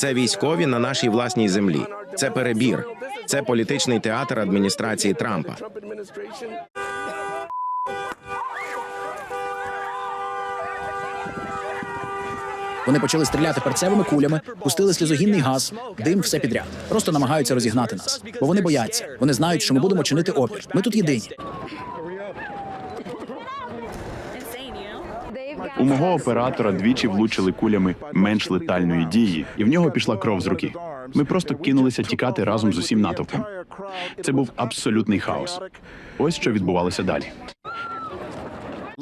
Це військові на нашій власній землі. Це перебір. Це політичний театр адміністрації Трампа. Вони почали стріляти перцевими кулями, пустили сльозогінний газ, дим, все підряд. Просто намагаються розігнати нас, бо вони бояться. Вони знають, що ми будемо чинити опір. Ми тут єдині. У мого оператора двічі влучили кулями менш летальної дії, і в нього пішла кров з руки. Ми просто кинулися тікати разом з усім натовпом. Це був абсолютний хаос. Ось що відбувалося далі.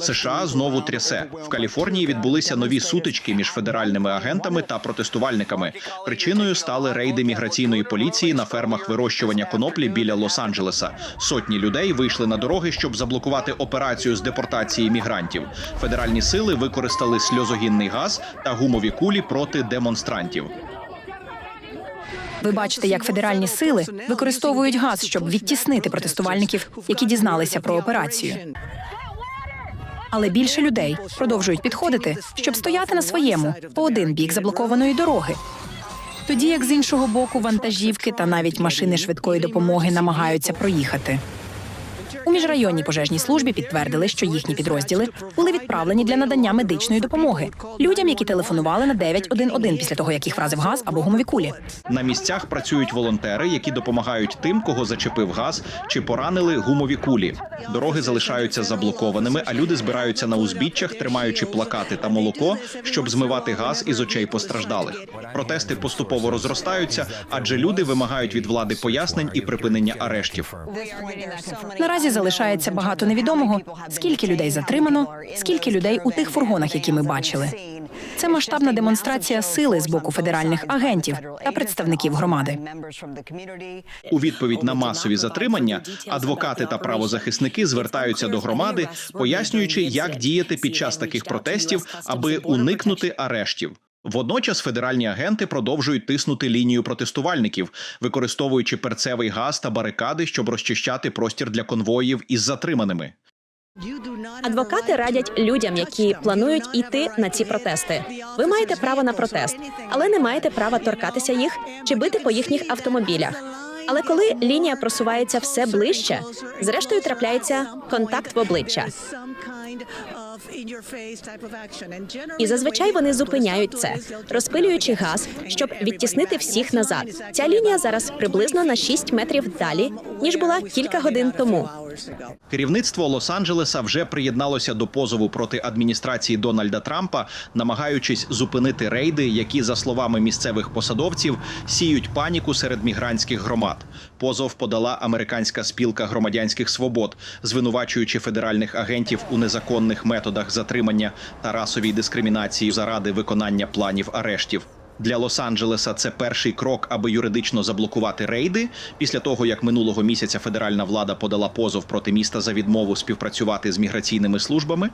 США знову трясе. В Каліфорнії відбулися нові сутички між федеральними агентами та протестувальниками. Причиною стали рейди міграційної поліції на фермах вирощування коноплі біля Лос-Анджелеса. Сотні людей вийшли на дороги, щоб заблокувати операцію з депортації мігрантів. Федеральні сили використали сльозогінний газ та гумові кулі проти демонстрантів. Ви бачите, як федеральні сили використовують газ, щоб відтіснити протестувальників, які дізналися про операцію. Але більше людей продовжують підходити, щоб стояти на своєму по один бік заблокованої дороги. Тоді як з іншого боку вантажівки та навіть машини швидкої допомоги намагаються проїхати. У міжрайонній пожежній службі підтвердили, що їхні підрозділи були відправлені для надання медичної допомоги людям, які телефонували на 911 після того, як їх вразив газ або гумові кулі. На місцях працюють волонтери, які допомагають тим, кого зачепив газ чи поранили гумові кулі. Дороги залишаються заблокованими, а люди збираються на узбіччях, тримаючи плакати та молоко, щоб змивати газ із очей постраждалих. Протести поступово розростаються, адже люди вимагають від влади пояснень і припинення арештів. Наразі залишається багато невідомого. Скільки людей затримано, скільки людей у тих фургонах, які ми бачили. Це масштабна демонстрація сили з боку федеральних агентів та представників громади. У відповідь на масові затримання адвокати та правозахисники звертаються до громади, пояснюючи, як діяти під час таких протестів, аби уникнути арештів. Водночас федеральні агенти продовжують тиснути лінію протестувальників, використовуючи перцевий газ та барикади, щоб розчищати простір для конвоїв із затриманими. Адвокати радять людям, які планують іти на ці протести. Ви маєте право на протест, але не маєте права торкатися їх чи бити по їхніх автомобілях. Але коли лінія просувається все ближче, зрештою трапляється контакт в обличчя. І зазвичай вони зупиняють це, розпилюючи газ, щоб відтіснити всіх назад. Ця лінія зараз приблизно на 6 метрів далі, ніж була кілька годин тому. Керівництво Лос-Анджелеса вже приєдналося до позову проти адміністрації Дональда Трампа, намагаючись зупинити рейди, які, за словами місцевих посадовців, сіють паніку серед мігрантських громад. Позов подала американська спілка громадянських свобод, звинувачуючи федеральних агентів у незаконних методах затримання та расовій дискримінації заради виконання планів арештів. Для Лос-Анджелеса це перший крок, аби юридично заблокувати рейди. Після того як минулого місяця федеральна влада подала позов проти міста за відмову співпрацювати з міграційними службами.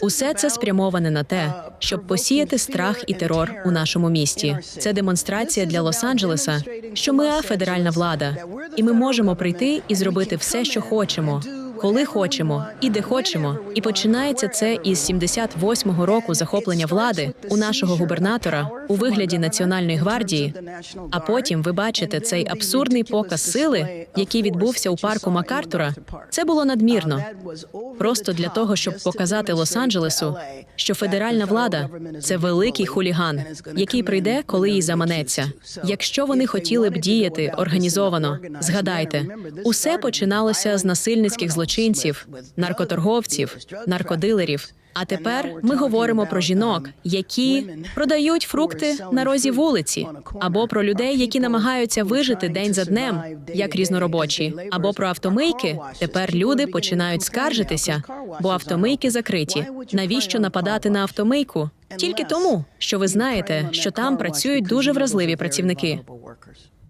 Усе це спрямоване на те, щоб посіяти страх і терор у нашому місті. Це демонстрація для Лос-Анджелеса, що ми федеральна влада, і ми можемо прийти і зробити все, що хочемо. Коли хочемо і де хочемо, і починається це із 78-го року захоплення влади у нашого губернатора у вигляді національної гвардії. А потім ви бачите цей абсурдний показ сили, який відбувся у парку Макартура. Це було надмірно. Просто для того, щоб показати Лос-Анджелесу, що федеральна влада це великий хуліган, який прийде, коли їй заманеться. Якщо вони хотіли б діяти організовано, згадайте, усе починалося з насильницьких злочинців, наркоторговців, наркодилерів. А тепер ми говоримо про жінок, які продають фрукти на розі вулиці, або про людей, які намагаються вижити день за днем, як різноробочі, або про автомийки. Тепер люди починають скаржитися, бо автомийки закриті. Навіщо нападати на автомийку? Тільки тому, що ви знаєте, що там працюють дуже вразливі працівники.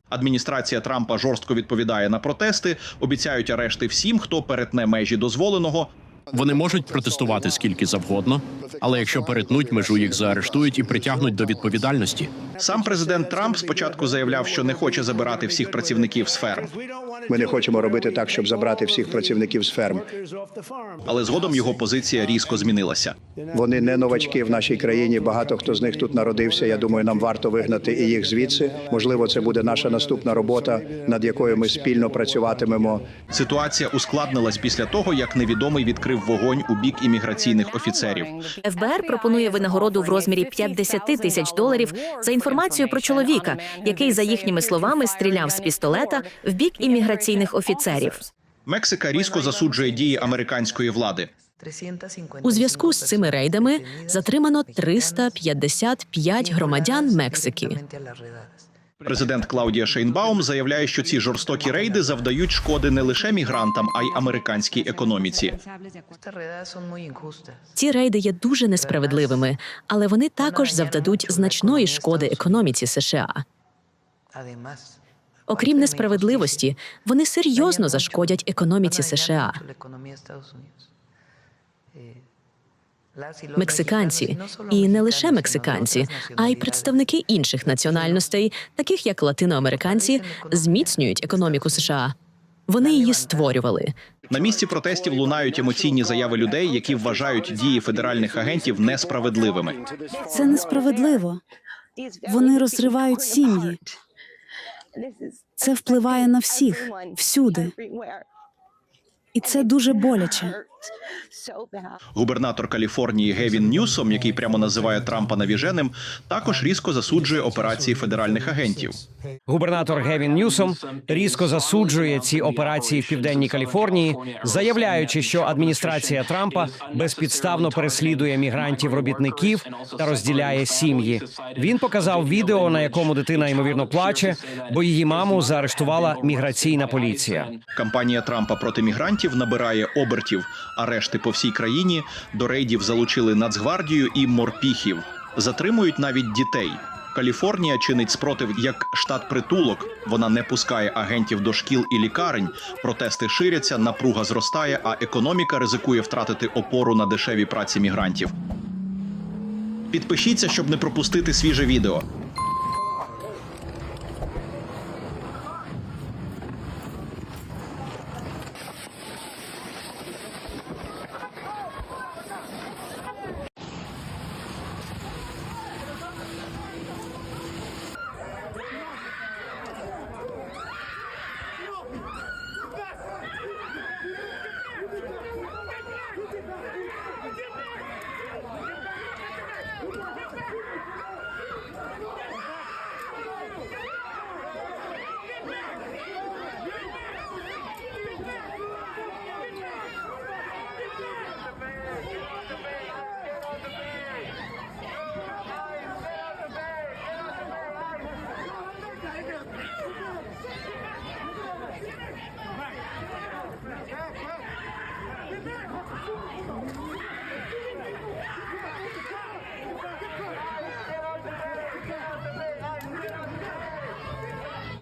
Адміністрація Трампа жорстко відповідає на протести, обіцяють арешти всім, хто перетне межі дозволеного. Вони можуть протестувати скільки завгодно, але якщо перетнуть межу, їх заарештують і притягнуть до відповідальності. Сам президент Трамп спочатку заявляв, що не хоче забирати всіх працівників з ферм, Ми не хочемо робити так, щоб забрати всіх працівників з ферм. але згодом його позиція різко змінилася. Вони не новачки в нашій країні. Багато хто з них тут народився. Я думаю, нам варто вигнати і їх звідси. Можливо, це буде наша наступна робота, над якою ми спільно працюватимемо. Ситуація ускладнилась після того, як невідомий відкрив вогонь у бік імміграційних офіцерів. ФБР пропонує винагороду в розмірі 50 тисяч доларів за інформацію про чоловіка, який, за їхніми словами, стріляв з пістолета в бік імміграційних офіцерів. Мексика різко засуджує дії американської влади. У зв'язку з цими рейдами затримано 355 громадян Мексики. Президент Клаудія Шейнбаум заявляє, що ці жорстокі рейди завдають шкоди не лише мігрантам, а й американській економіці. Ці рейди є дуже несправедливими, але вони також завдадуть значної шкоди економіці США. Окрім несправедливості, вони серйозно зашкодять економіці США. Мексиканці і не лише мексиканці, а й представники інших національностей, таких як латиноамериканці, зміцнюють економіку США. Вони її створювали. На місці протестів лунають емоційні заяви людей, які вважають дії федеральних агентів несправедливими. Це несправедливо. Вони розривають сім'ї. Це впливає на всіх всюди. І це дуже боляче. Губернатор Каліфорнії Гевін Ньюсом, який прямо називає Трампа навіженим, також різко засуджує операції федеральних агентів. Губернатор Гевін Ньюсом різко засуджує ці операції в південній Каліфорнії, заявляючи, що адміністрація Трампа безпідставно переслідує мігрантів-робітників та розділяє сім'ї. Він показав відео, на якому дитина ймовірно плаче, бо її маму заарештувала міграційна поліція. Кампанія Трампа проти мігрантів набирає обертів. Арешти по всій країні до рейдів залучили Нацгвардію і морпіхів. Затримують навіть дітей. Каліфорнія чинить спротив як штат притулок. Вона не пускає агентів до шкіл і лікарень. Протести ширяться, напруга зростає, а економіка ризикує втратити опору на дешеві праці мігрантів. Підпишіться, щоб не пропустити свіже відео. Come on.